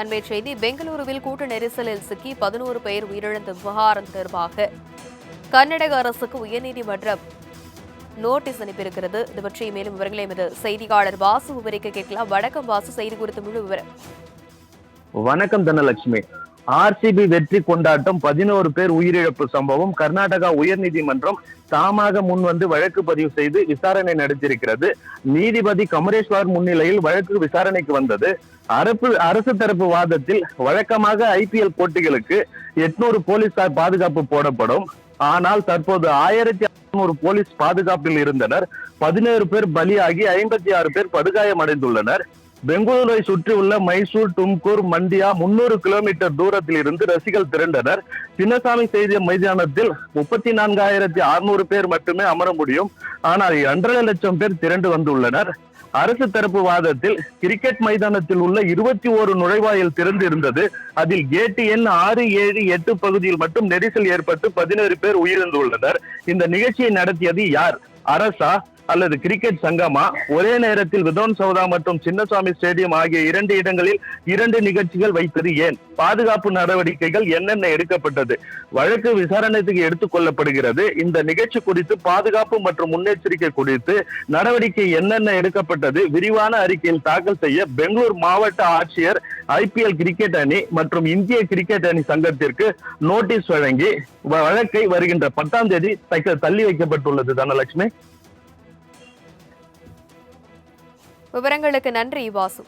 அண்மை செய்தி பெங்களூருவில் கூட்ட நெரிசலில் சிக்கி பதினோரு பேர் உயிரிழந்த விவகாரம் தொடர்பாக கர்நாடக அரசுக்கு உயர்நீதிமன்றம் நோட்டீஸ் அனுப்பியிருக்கிறது. இது பற்றி மேலும் விவரங்களை எமது செய்தியாளர் வாசு விவரிக்க கேட்கலாம். வணக்கம் வாசு செய்தி குறித்த முழு விவரம். வணக்கம் தனலட்சுமி. ஆர்சிபி வெற்றி கொண்டாட்டம் பதினோரு பேர் உயிரிழப்பு சம்பவம் கர்நாடகா உயர்நீதிமன்றம் தாமாக முன் வந்து வழக்கு பதிவு செய்து விசாரணை நடத்தியிருக்கிறது. நீதிபதி கமரேஸ்வர் முன்னிலையில் வழக்கு விசாரணைக்கு வந்தது. அரசு அரசு தரப்பு வாதத்தில் வழக்கமாக ஐபிஎல் போட்டிகளுக்கு எட்நூறு போலீசார் பாதுகாப்பு போடப்படும். ஆனால் தற்போது ஆயிரத்தி அறுநூறு போலீஸ் பாதுகாப்பில் இருந்தனர். பதினேழு பேர் பலியாகி ஐம்பத்தி ஆறு பேர் படுகாயமடைந்துள்ளனர். பெங்களூரை சுற்றியுள்ள மைசூர் டும்கூர் மண்டியா முன்னூறு கிலோமீட்டர் தூரத்தில் இருந்து ரசிகள் திரண்டனர். சின்னசாமி செய்திய மைதானத்தில் முப்பத்தி நான்காயிரத்தி அறுநூறு பேர் மட்டுமே அமர முடியும். ஆனால் இரண்டரை லட்சம் பேர் திரண்டு வந்துள்ளனர். அரசு தரப்பு வாதத்தில் கிரிக்கெட் மைதானத்தில் உள்ள இருபத்தி ஓரு நுழைவாயில் திறந்து இருந்தது அதில் கேட்டு எண் ஆறு ஏழு எட்டு பகுதியில் மட்டும் நெரிசல் ஏற்பட்டு பதினேழு பேர் உயிரிழந்துள்ளனர். இந்த நிகழ்ச்சியை நடத்தியது யார்? அரசா? அல்லது கிரிக்கெட் சங்கமா? ஒரே நேரத்தில் விதோன் சௌதா மற்றும் சின்னசாமி ஸ்டேடியம் ஆகிய இரண்டு இடங்களில் இரண்டு நிகழ்ச்சிகள் வைத்தது ஏன்? பாதுகாப்பு நடவடிக்கைகள் என்னென்ன எடுக்கப்பட்டது? வழக்கு விசாரணைக்கு எடுத்துக் கொள்ளப்படுகிறது. இந்த நிகழ்ச்சி குறித்து பாதுகாப்பு மற்றும் முன்னெச்சரிக்கை குறித்து நடவடிக்கை என்னென்ன எடுக்கப்பட்டது? விரிவான அறிக்கையில் தாக்கல் செய்ய பெங்களூர் மாவட்ட ஆட்சியர் ஐபிஎல் கிரிக்கெட் அணி மற்றும் இந்திய கிரிக்கெட் அணி சங்கத்திற்கு நோட்டீஸ் வழங்கி வ- வழக்கை வருகின்ற பத்தாம் தேதி தள்ளி வைக்கப்பட்டுள்ளது தனலட்சுமி. விவரங்களுக்கு நன்றி வாசு